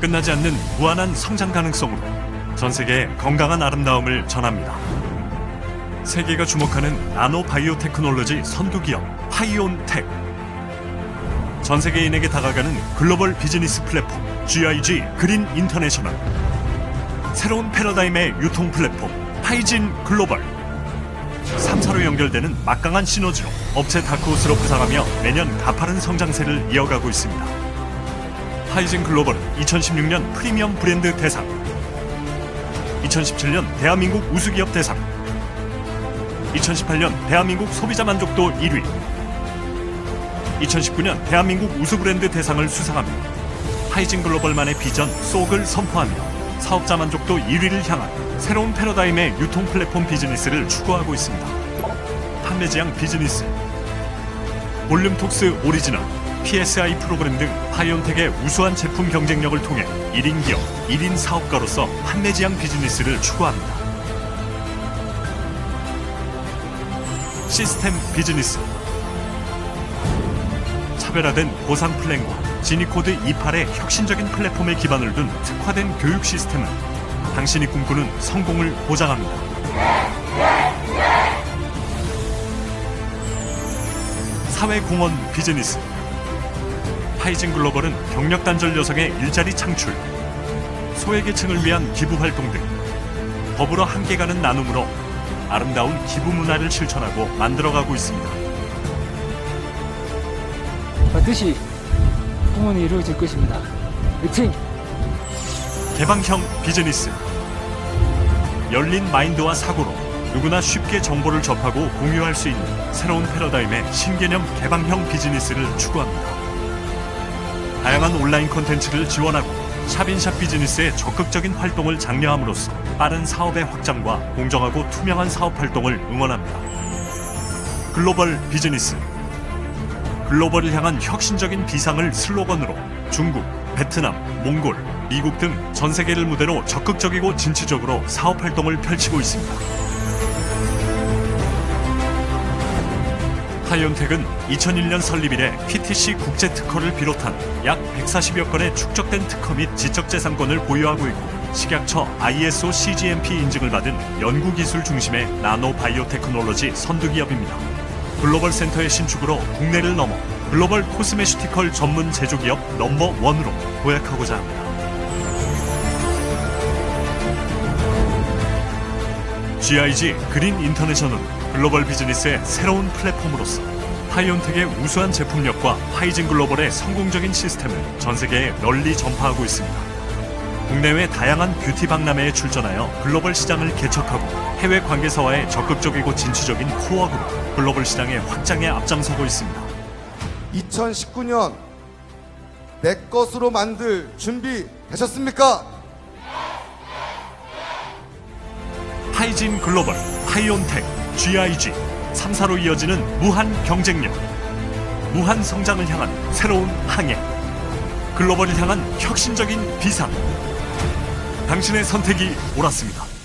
끝나지 않는 무한한 성장 가능성으로 전 세계에 건강한 아름다움을 전합니다. 세계가 주목하는 나노 바이오 테크놀로지 선두 기업 파이온텍. 전 세계인에게 다가가는 글로벌 비즈니스 플랫폼 GIG 그린 인터내셔널. 새로운 패러다임의 유통 플랫폼 파이진 글로벌. 3사로 연결되는 막강한 시너지로 업체 다크호스로 부상하며 매년 가파른 성장세를 이어가고 있습니다. 파이진 글로벌은 2016년 프리미엄 브랜드 대상, 2017년 대한민국 우수기업 대상, 2018년 대한민국 소비자 만족도 1위, 2019년 대한민국 우수 브랜드 대상을 수상합니다. 파이진 글로벌만의 비전 속을 선포하며 사업자 만족도 1위를 향한 새로운 패러다임의 유통 플랫폼 비즈니스를 추구하고 있습니다. 판매지향 비즈니스, 볼륨톡스 오리지널, PSI 프로그램 등 파이온텍의 우수한 제품 경쟁력을 통해 1인 기업, 1인 사업가로서 판매지향 비즈니스를 추구합니다. 시스템 비즈니스 차별화된 보상 플랜과 지니코드 28의 혁신적인 플랫폼에 기반을 둔 특화된 교육 시스템은 당신이 꿈꾸는 성공을 보장합니다. 사회공헌 비즈니스 파이진 글로벌은 경력 단절 여성의 일자리 창출, 소외계층을 위한 기부 활동 등 더불어 함께 가는 나눔으로 아름다운 기부 문화를 실천하고 만들어가고 있습니다. 반드시 꿈은 이루어질 것입니다. 화이팅! 개방형 비즈니스 열린 마인드와 사고로 누구나 쉽게 정보를 접하고 공유할 수 있는 새로운 패러다임의 신개념 개방형 비즈니스를 추구합니다. 다양한 온라인 콘텐츠를 지원하고 샵인샵 비즈니스의 적극적인 활동을 장려함으로써 빠른 사업의 확장과 공정하고 투명한 사업 활동을 응원합니다. 글로벌 비즈니스 글로벌을 향한 혁신적인 비상을 슬로건으로 중국, 베트남, 몽골, 미국 등 전 세계를 무대로 적극적이고 진취적으로 사업 활동을 펼치고 있습니다. 하이온텍은 2001년 설립 이래 PTC 국제 특허를 비롯한 약 140여 건의 축적된 특허 및 지적재산권을 보유하고 있고 식약처 ISO CGMP 인증을 받은 연구기술 중심의 나노 바이오 테크놀로지 선두기업입니다. 글로벌 센터의 신축으로 국내를 넘어 글로벌 코스메슈티컬 전문 제조기업 넘버 원으로 도약하고자 합니다. GIG 그린 인터내셔널 글로벌 비즈니스의 새로운 플랫폼으로서 파이온텍의 우수한 제품력과 파이진 글로벌의 성공적인 시스템을 전 세계에 널리 전파하고 있습니다. 국내외 다양한 뷰티 박람회에 출전하여 글로벌 시장을 개척하고 해외 관계사와의 적극적이고 진취적인 코어그로 글로벌 시장의 확장에 앞장서고 있습니다. 2019년 내 것으로 만들 준비 되셨습니까? 파이진 글로벌, 파이온텍, GIG 3사로 이어지는 무한 경쟁력, 무한 성장을 향한 새로운 항해, 글로벌을 향한 혁신적인 비상. 당신의 선택이 옳았습니다.